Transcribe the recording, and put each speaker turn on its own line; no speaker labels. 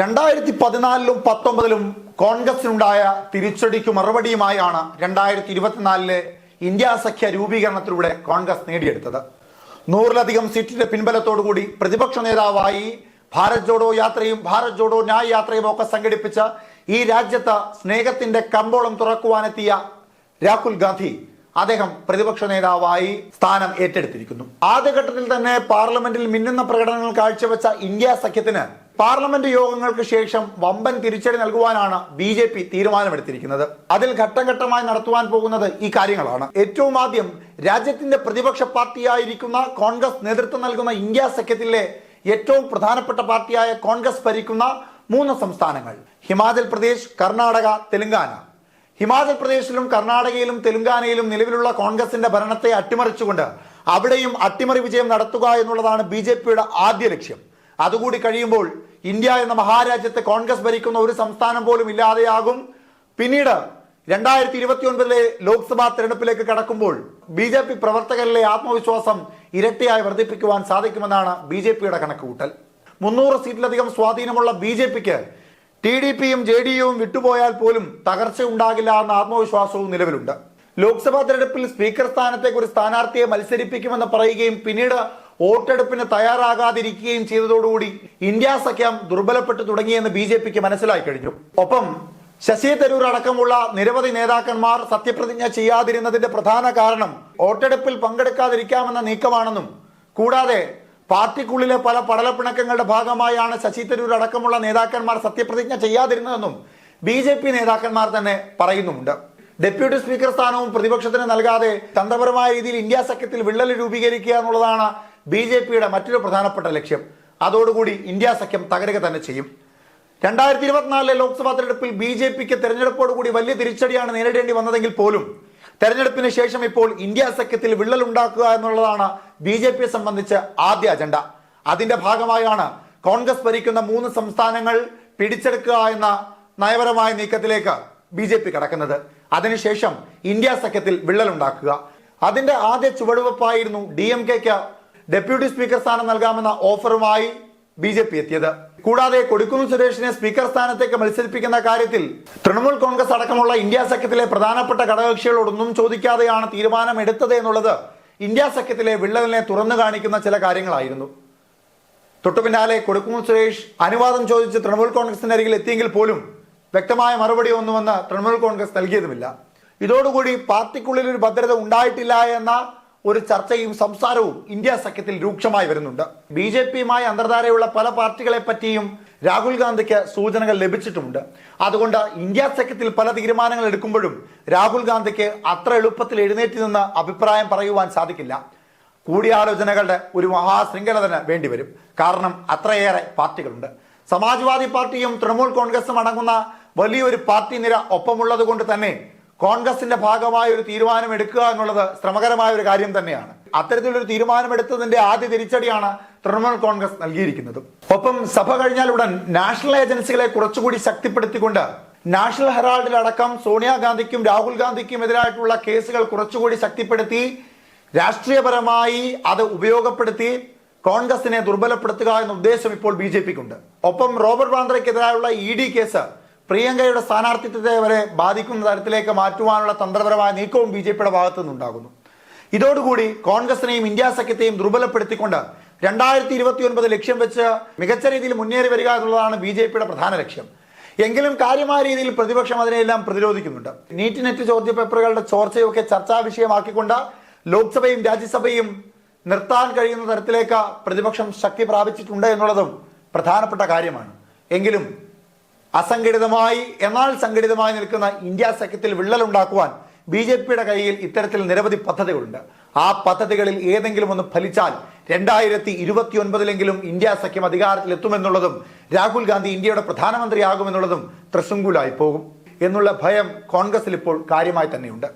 രണ്ടായിരത്തി പതിനാലിലും പത്തൊമ്പതിലും കോൺഗ്രസിനുണ്ടായ തിരിച്ചടിക്ക് മറുപടിയുമായാണ് രണ്ടായിരത്തി ഇരുപത്തിനാലിലെ ഇന്ത്യ സഖ്യ രൂപീകരണത്തിലൂടെ കോൺഗ്രസ് നേടിയെടുത്തത്. നൂറിലധികം സീറ്റിന്റെ പിൻബലത്തോടുകൂടി പ്രതിപക്ഷ നേതാവായി ഭാരത് ജോഡോ യാത്രയും ഭാരത് ജോഡോ ന്യായ യാത്രയും ഒക്കെ സംഘടിപ്പിച്ച ഈ രാജ്യത്ത് സ്നേഹത്തിന്റെ കമ്പോളം തുറക്കുവാനെത്തിയ രാഹുൽ ഗാന്ധി അദ്ദേഹം പ്രതിപക്ഷ നേതാവായി സ്ഥാനം ഏറ്റെടുത്തിരിക്കുന്നു. ആദ്യഘട്ടത്തിൽ തന്നെ പാർലമെന്റിൽ മിന്നുന്ന പ്രകടനങ്ങൾ കാഴ്ചവെച്ച ഇന്ത്യ സഖ്യത്തിന് പാർലമെന്റ് യോഗങ്ങൾക്ക് ശേഷം വമ്പൻ തിരിച്ചടി നൽകുവാനാണ് ബി ജെ പി തീരുമാനമെടുത്തിരിക്കുന്നത്. അതിൽ ഘട്ടംഘട്ടമായി നടത്തുവാൻ പോകുന്നത് ഈ കാര്യങ്ങളാണ്. ഏറ്റവും ആദ്യം രാജ്യത്തിന്റെ പ്രതിപക്ഷ പാർട്ടിയായിരിക്കുന്ന കോൺഗ്രസ് നേതൃത്വം നൽകുന്ന ഇന്ത്യ സഖ്യത്തിലെ ഏറ്റവും പ്രധാനപ്പെട്ട പാർട്ടിയായ കോൺഗ്രസ് ഭരിക്കുന്ന മൂന്ന് സംസ്ഥാനങ്ങൾ. ഹിമാചൽ പ്രദേശ് കർണാടക തെലങ്കാന. ഹിമാചൽ പ്രദേശിലും കർണാടകയിലും തെലങ്കാനയിലും നിലവിലുള്ള കോൺഗ്രസിന്റെ ഭരണത്തെ അട്ടിമറിച്ചുകൊണ്ട് അവിടെയും അട്ടിമറി വിജയം നടത്തുക എന്നുള്ളതാണ് ബി ആദ്യ ലക്ഷ്യം. അതുകൂടി കഴിയുമ്പോൾ ഇന്ത്യ എന്ന മഹാരാജ്യത്തെ കോൺഗ്രസ് ഭരിക്കുന്ന ഒരു സംസ്ഥാനം പോലും ഇല്ലാതെയാകും. പിന്നീട് രണ്ടായിരത്തി ഇരുപത്തി ഒൻപതിലെ ലോക്സഭാ തെരഞ്ഞെടുപ്പിലേക്ക് കടക്കുമ്പോൾ ബി ജെ പി പ്രവർത്തകരിലെ ആത്മവിശ്വാസം ഇരട്ടിയായി വർദ്ധിപ്പിക്കുവാൻ സാധിക്കുമെന്നാണ് ബി ജെ പിയുടെ കണക്കുകൂട്ടൽ. മുന്നൂറ് സീറ്റിലധികം സ്വാധീനമുള്ള ബി ജെ പിക്ക് ടി ഡി പിയും ജെ ഡി യുവും വിട്ടുപോയാൽ പോലും തകർച്ച ഉണ്ടാകില്ല എന്ന ആത്മവിശ്വാസവും നിലവിലുണ്ട്. ലോക്സഭാ തെരഞ്ഞെടുപ്പിൽ സ്പീക്കർ സ്ഥാനത്തേക്ക് ഒരു സ്ഥാനാർത്ഥിയെ മത്സരിപ്പിക്കുമെന്ന് പറയുകയും പിന്നീട് വോട്ടെടുപ്പിന് തയ്യാറാകാതിരിക്കുകയും ചെയ്തതോടുകൂടി ഇന്ത്യ സഖ്യം ദുർബലപ്പെട്ടു തുടങ്ങിയെന്ന് ബി ജെ പിക്ക് മനസ്സിലായി കഴിഞ്ഞു. ഒപ്പം ശശി തരൂർ അടക്കമുള്ള നിരവധി നേതാക്കന്മാർ സത്യപ്രതിജ്ഞ ചെയ്യാതിരുന്നതിന്റെ പ്രധാന കാരണം വോട്ടെടുപ്പിൽ പങ്കെടുക്കാതിരിക്കാമെന്ന നീക്കമാണെന്നും കൂടാതെ പാർട്ടിക്കുള്ളിലെ പല പടലപ്പിണക്കങ്ങളുടെ ഭാഗമായാണ് ശശി തരൂർ അടക്കമുള്ള നേതാക്കന്മാർ സത്യപ്രതിജ്ഞ ചെയ്യാതിരുന്നതെന്നും ബി ജെ പി നേതാക്കന്മാർ തന്നെ പറയുന്നുമുണ്ട്. ഡെപ്യൂട്ടി സ്പീക്കർ സ്ഥാനവും പ്രതിപക്ഷത്തിന് നൽകാതെ തന്ത്രപരമായ രീതിയിൽ ഇന്ത്യ സഖ്യത്തിൽ വിള്ളൽ രൂപീകരിക്കുക എന്നുള്ളതാണ് ബി ജെ പിയുടെ മറ്റൊരു പ്രധാനപ്പെട്ട ലക്ഷ്യം അതോടുകൂടി ഇന്ത്യ സഖ്യം തകരുക തന്നെ ചെയ്യും. രണ്ടായിരത്തി ഇരുപത്തിനാലിലെ ലോക്സഭാ തെരഞ്ഞെടുപ്പിൽ ബി ജെ പിക്ക് തെരഞ്ഞെടുപ്പോടുകൂടി വലിയ തിരിച്ചടിയാണ് നേരിടേണ്ടി വന്നതെങ്കിൽ പോലും തെരഞ്ഞെടുപ്പിന് ശേഷം ഇപ്പോൾ ഇന്ത്യ സഖ്യത്തിൽ വിള്ളൽ ഉണ്ടാക്കുക എന്നുള്ളതാണ് ബി ജെ പിയെ സംബന്ധിച്ച് ആദ്യ അജണ്ട. അതിന്റെ ഭാഗമായാണ് കോൺഗ്രസ് ഭരിക്കുന്ന മൂന്ന് സംസ്ഥാനങ്ങൾ പിടിച്ചെടുക്കുക എന്ന നയപരമായ നീക്കത്തിലേക്ക് ബി ജെ പി കടക്കുന്നത്. അതിനുശേഷം ഇന്ത്യ സഖ്യത്തിൽ വിള്ളൽ ഉണ്ടാക്കുക അതിന്റെ ആദ്യ ചുവടുവെപ്പായിരുന്നു ഡി എം കെക്ക് ഡെപ്യൂട്ടി സ്പീക്കർ സ്ഥാനം നൽകാമെന്ന ഓഫറുമായി ബി ജെ പി എത്തിയത്. കൂടാതെ കൊടിക്കുന്നിൽ സുരേഷിനെ സ്പീക്കർ സ്ഥാനത്തേക്ക് മത്സരിപ്പിക്കുന്ന കാര്യത്തിൽ തൃണമൂൽ കോൺഗ്രസ് അടക്കമുള്ള ഇന്ത്യ സഖ്യത്തിലെ പ്രധാനപ്പെട്ട ഘടകകക്ഷികളോടൊന്നും ചോദിക്കാതെയാണ് തീരുമാനം എടുത്തത് എന്നുള്ളത് ഇന്ത്യ സഖ്യത്തിലെ വിള്ളലിനെ തുറന്നു കാണിക്കുന്ന ചില കാര്യങ്ങളായിരുന്നു. തൊട്ടു പിന്നാലെ കൊടുക്കുന്നു സുരേഷ് അനുവാദം ചോദിച്ച് തൃണമൂൽ കോൺഗ്രസിന്റെ അരികിൽ എത്തിയെങ്കിൽ പോലും വ്യക്തമായ മറുപടി ഒന്നുമെന്ന് തൃണമൂൽ കോൺഗ്രസ് നൽകിയതുമില്ല. ഇതോടുകൂടി പാർട്ടിക്കുള്ളിൽ ഒരു ഭദ്രത ഉണ്ടായിട്ടില്ല എന്ന ഒരു ചർച്ചയും സംസാരവും ഇന്ത്യ സഖ്യത്തിൽ രൂക്ഷമായി വരുന്നുണ്ട്. ബി ജെ പിയുമായി അന്തർധാരയുള്ള പല പാർട്ടികളെ പറ്റിയും രാഹുൽ ഗാന്ധിക്ക് സൂചനകൾ ലഭിച്ചിട്ടുമുണ്ട്. അതുകൊണ്ട് ഇന്ത്യ സഖ്യത്തിൽ പല തീരുമാനങ്ങൾ എടുക്കുമ്പോഴും രാഹുൽ ഗാന്ധിക്ക് അത്ര എളുപ്പത്തിൽ എഴുന്നേറ്റ് നിന്ന് അഭിപ്രായം പറയുവാൻ സാധിക്കില്ല. കൂടിയാലോചനകളുടെ ഒരു മഹാശൃംഖല തന്നെ വേണ്ടിവരും. കാരണം അത്രയേറെ പാർട്ടികളുണ്ട്. സമാജ്വാദി പാർട്ടിയും തൃണമൂൽ കോൺഗ്രസും അടങ്ങുന്ന വലിയൊരു പാർട്ടി നിര ഒപ്പമുള്ളത് കൊണ്ട് തന്നെ കോൺഗ്രസിന്റെ ഭാഗമായ ഒരു തീരുമാനം എടുക്കുക എന്നുള്ളത് ശ്രമകരമായ ഒരു കാര്യം തന്നെയാണ്. അത്തരത്തിലൊരു തീരുമാനമെടുത്തതിന്റെ ആദ്യ തിരിച്ചടിയാണ് തൃണമൂൽ കോൺഗ്രസ് നൽകിയിരിക്കുന്നത്. ഒപ്പം സഭ കഴിഞ്ഞാൽ ഉടൻ നാഷണൽ ഏജൻസികളെ കുറച്ചുകൂടി ശക്തിപ്പെടുത്തിക്കൊണ്ട് നാഷണൽ ഹെറാൾഡിലടക്കം സോണിയാഗാന്ധിക്കും രാഹുൽ ഗാന്ധിക്കും എതിരായിട്ടുള്ള കേസുകൾ കുറച്ചുകൂടി ശക്തിപ്പെടുത്തി രാഷ്ട്രീയപരമായി അത് ഉപയോഗപ്പെടുത്തി കോൺഗ്രസിനെ ദുർബലപ്പെടുത്തുക എന്ന ഉദ്ദേശം ഇപ്പോൾ ബി ജെ പിക്കുണ്ട്. ഒപ്പം റോബർട്ട് വാന്ദ്രയ്ക്കെതിരായുള്ള ഇ ഡി കേസ് പ്രിയങ്കയുടെ സ്ഥാനാർത്ഥിത്വത്തെ വരെ ബാധിക്കുന്ന തരത്തിലേക്ക് മാറ്റുവാനുള്ള തന്ത്രപരമായ നീക്കവും ബി ജെ പിയുടെ ഭാഗത്തു നിന്നുണ്ടാകുന്നു. ഇതോടുകൂടി കോൺഗ്രസിനെയും ഇന്ത്യ സഖ്യത്തെയും ദുർബലപ്പെടുത്തിക്കൊണ്ട് രണ്ടായിരത്തി ഇരുപത്തി ഒൻപത് ലക്ഷ്യം വെച്ച് മികച്ച രീതിയിൽ മുന്നേറി വരിക എന്നുള്ളതാണ് ബി ജെ പിയുടെ പ്രധാന ലക്ഷ്യം. എങ്കിലും കാര്യമായ രീതിയിൽ പ്രതിപക്ഷം അതിനെല്ലാം പ്രതിരോധിക്കുന്നുണ്ട്. നീറ്റ് നെറ്റ് ചോദ്യപേപ്പറുകളുടെ ചോർച്ചയൊക്കെ ചർച്ചാ വിഷയമാക്കിക്കൊണ്ട് ലോക്സഭയും രാജ്യസഭയും നിർത്താൻ കഴിയുന്ന തരത്തിലേക്ക് പ്രതിപക്ഷം ശക്തി പ്രാപിച്ചിട്ടുണ്ട് എന്നുള്ളതും പ്രധാനപ്പെട്ട കാര്യമാണ്. എങ്കിലും അസംഘടിതമായി എന്നാൽ സംഘടിതമായി നിൽക്കുന്ന ഇന്ത്യ സഖ്യത്തിൽ വിള്ളലുണ്ടാക്കുവാൻ ബി ജെ പിയുടെ കയ്യിൽ ഇത്തരത്തിൽ നിരവധി പദ്ധതികളുണ്ട്. ആ പദ്ധതികളിൽ ഏതെങ്കിലും ഒന്ന് ഫലിച്ചാൽ രണ്ടായിരത്തി ഇരുപത്തി ഒൻപതിലെങ്കിലും ഇന്ത്യ സഖ്യം അധികാരത്തിലെത്തുമെന്നുള്ളതും രാഹുൽ ഗാന്ധി ഇന്ത്യയുടെ പ്രധാനമന്ത്രിയാകുമെന്നുള്ളതും ത്രിശങ്കുലായി പോകും. എന്നുള്ള ഭയം കോൺഗ്രസിൽ ഇപ്പോൾ കാര്യമായി തന്നെയുണ്ട്.